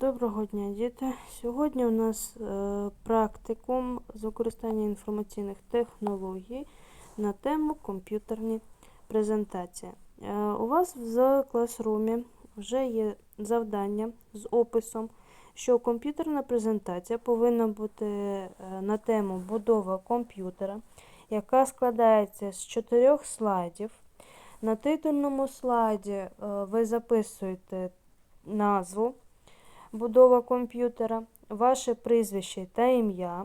Доброго дня, діти. Сьогодні у нас е, практикум з використання інформаційних технологій на тему комп'ютерні презентації. Е, у вас в класрумі вже є завдання з описом, що комп'ютерна презентація повинна бути е, на тему будова комп'ютера, яка складається з чотирьох слайдів. На титульному слайді ви записуєте назву будова комп'ютера, ваше прізвище та ім'я.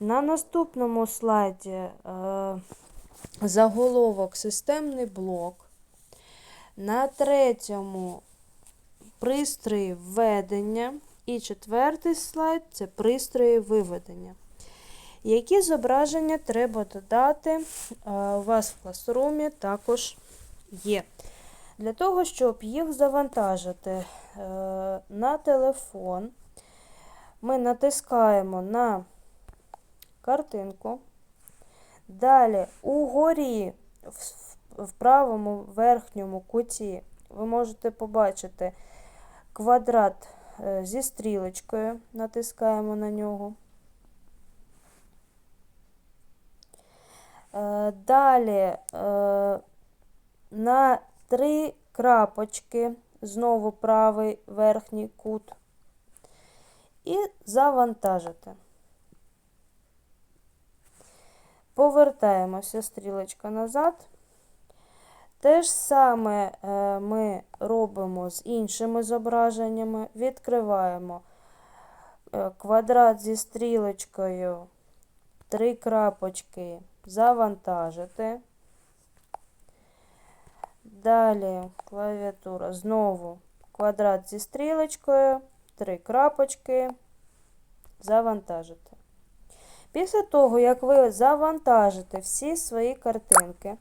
На наступному слайді е, заголовок системний блок. На третьому пристрої введення. І четвертий слайд це пристрої виведення. Які зображення треба додати? е, У вас в класрумі також є. Для того, щоб їх завантажити е, на телефон, ми натискаємо на картинку. Далі угорі в, правому верхньому куті ви можете побачити квадрат е, зі стрілочкою, натискаємо на нього. Е, Далі на три крапочки, знову правий верхній кут, і завантажити. Повертаємося стрілочка назад. Те ж саме е, ми робимо з іншими зображеннями. Відкриваємо е, квадрат зі стрілочкою, три крапочки, завантажити. Далі клавіатура знову квадрат зі стрілочкою, три крапочки, завантажити. Після того, як ви завантажите всі свої картинки,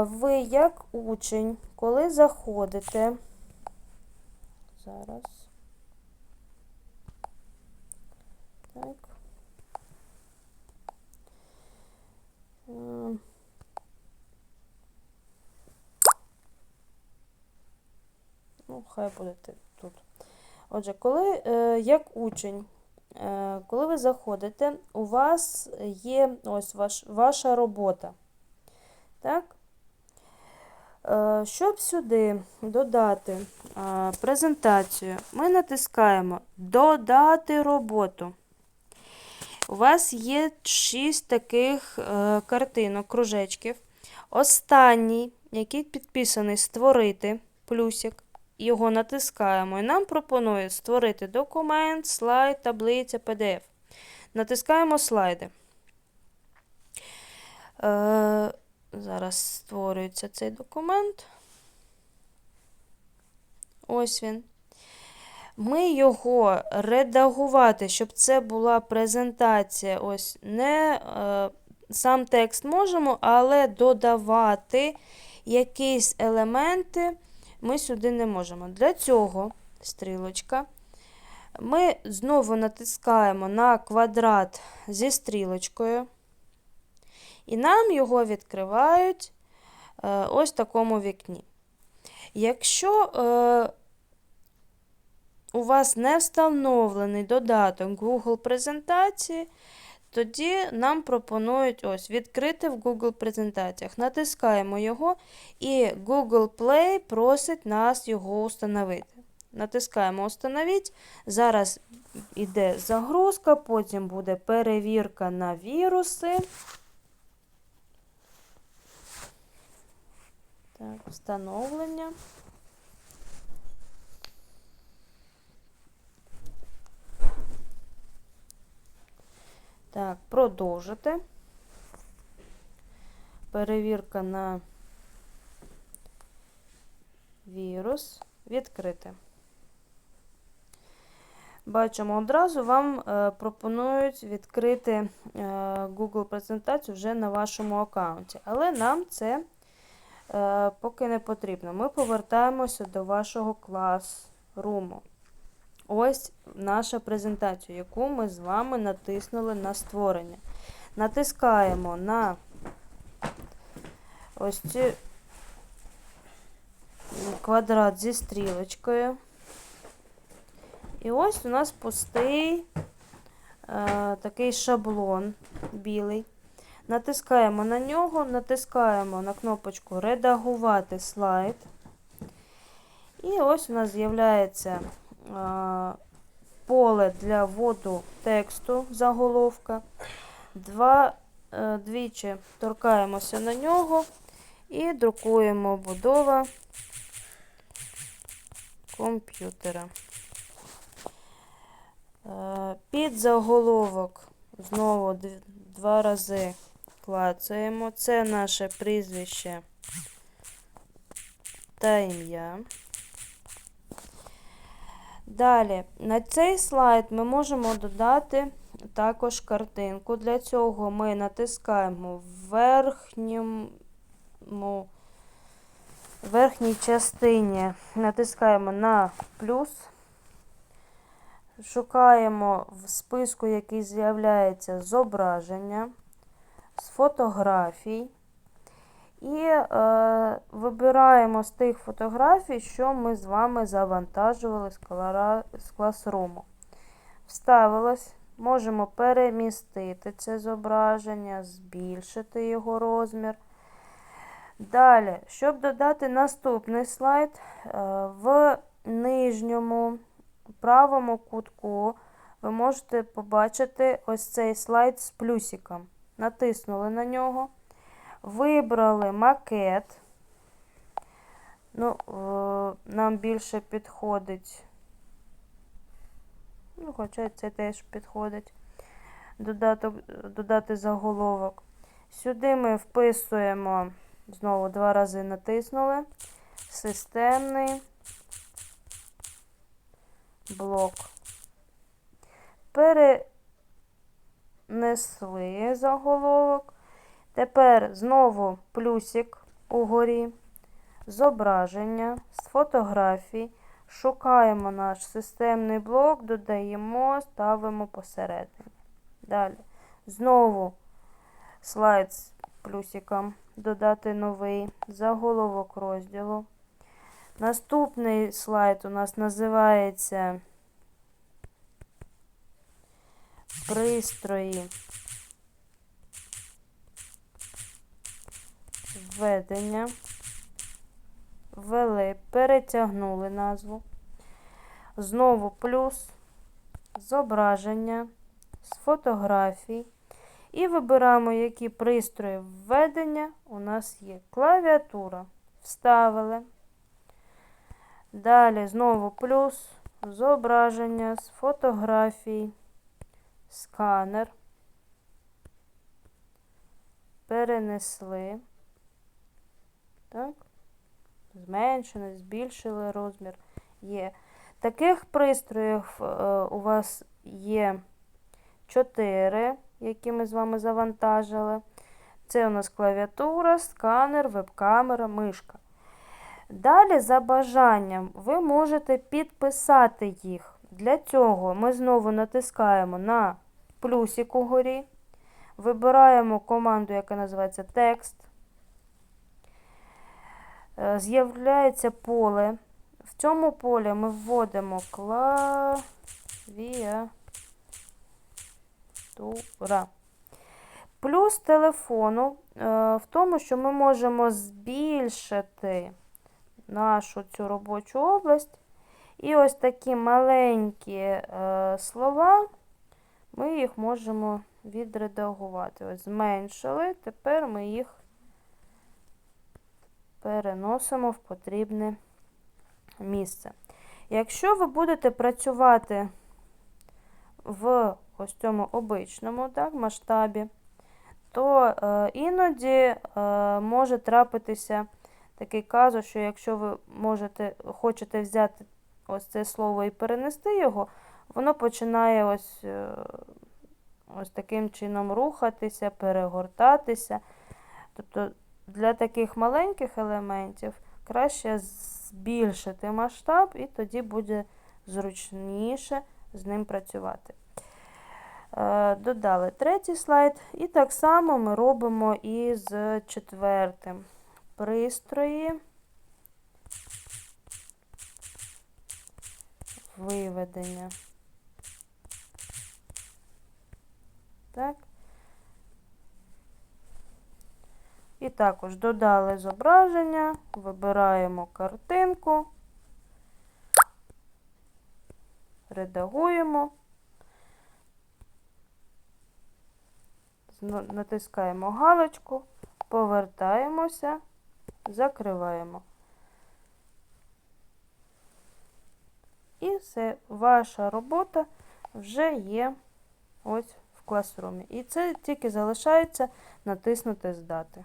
ви, як учень, коли заходите, зараз, так, Ем. Ну, хай будете тут. Отже, коли, е, як учень, е, коли ви заходите, у вас є ось ваш, ваша робота. Так? Е, щоб сюди додати е, презентацію, ми натискаємо Додати роботу. У вас є 6 таких картинок, кружечків. Останній, який підписаний Створити плюсик його натискаємо, і нам пропонує створити документ, слайд, таблиця, PDF. Натискаємо слайди. Е, Зараз створюється цей документ. Ось він. Ми його редагувати, щоб це була презентація. Ось не е, сам текст можемо, але додавати якісь елементи ми сюди не можемо. Для цього стрілочка. Ми знову натискаємо на квадрат зі стрілочкою. І нам його відкривають е, ось в такому вікні. Якщо е, у вас не встановлений додаток Google презентації, тоді нам пропонують ось відкрити в Google презентаціях. Натискаємо його, і Google Play просить нас його установити. Натискаємо Установіть. Зараз йде загрузка, потім буде перевірка на віруси. Так, встановлення. Так, продовжити. Перевірка на вірус. Відкрити. Бачимо, одразу вам е, пропонують відкрити е, Google презентацію вже на вашому аккаунті. Але нам це е, поки не потрібно. Ми повертаємося до вашого класруму. Ось наша презентація, яку ми з вами натиснули на створення. Натискаємо на ось цю квадрат зі стрілочкою. І ось у нас пустий е, такий шаблон білий. Натискаємо на нього, натискаємо на кнопочку Редагувати слайд. І ось у нас з'являється поле для вводу тексту заголовка. Два, е, двічі торкаємося на нього і друкуємо будова комп'ютера. Е, Під заголовок знову два рази клацаємо. Це наше прізвище та ім'я. Далі, на цей слайд ми можемо додати також картинку. Для цього ми натискаємо в верхньому, верхній частині, натискаємо на плюс, шукаємо в списку, який з'являється зображення з фотографій. І е, вибираємо з тих фотографій, що ми з вами завантажували з, класруму. Вставилось, можемо перемістити це зображення, збільшити його розмір. Далі, щоб додати наступний слайд, е, в нижньому правому кутку ви можете побачити ось цей слайд з плюсиком. Натиснули на нього. Вибрали макет. Ну, е, нам більше підходить. Ну, хоча це теж підходить. Додаток, додати заголовок. Сюди ми вписуємо, знову два рази натиснули. Системний блок. Перенесли заголовок. Тепер знову плюсик угорі, зображення з фотографій. Шукаємо наш системний блок, додаємо, ставимо посередині. Далі. Знову слайд з плюсиком, додати новий заголовок розділу. Наступний слайд у нас називається пристрої. Введення. Ввели, перетягнули назву. Знову плюс, зображення з фотографій. І вибираємо, які пристрої введення у нас є. Клавіатура. Вставили. Далі знову плюс, зображення з фотографій, сканер. Перенесли. Так. Зменшили, збільшили розмір. Є. Таких пристроїв е, у вас є 4, які ми з вами завантажили. Це у нас клавіатура, сканер, веб-камера, мишка. Далі, за бажанням, ви можете підписати їх. Для цього ми знову натискаємо на плюсик угорі, вибираємо команду, яка називається текст. Е, З'являється поле. В цьому полі ми вводимо клавіатура. Плюс телефону е, в тому, що ми можемо збільшити нашу цю робочу область. І ось такі маленькі е, слова, ми їх можемо відредагувати. Ось зменшили, тепер ми їх переносимо в потрібне місце. Якщо ви будете працювати в ось цьому обичному так, масштабі, то е, іноді е, може трапитися такий казус, що якщо ви можете, хочете взяти ось це слово і перенести його, воно починає ось, е, ось таким чином рухатися, перегортатися. Тобто для таких маленьких елементів краще збільшити масштаб, і тоді буде зручніше з ним працювати. Е, Додали третій слайд, і так само ми робимо і з четвертим. Пристрої, виведення. Так. І також додали зображення, вибираємо картинку, редагуємо, натискаємо галочку, повертаємося, закриваємо. І все, ваша робота вже є ось в класрумі. І це тільки залишається натиснути здати.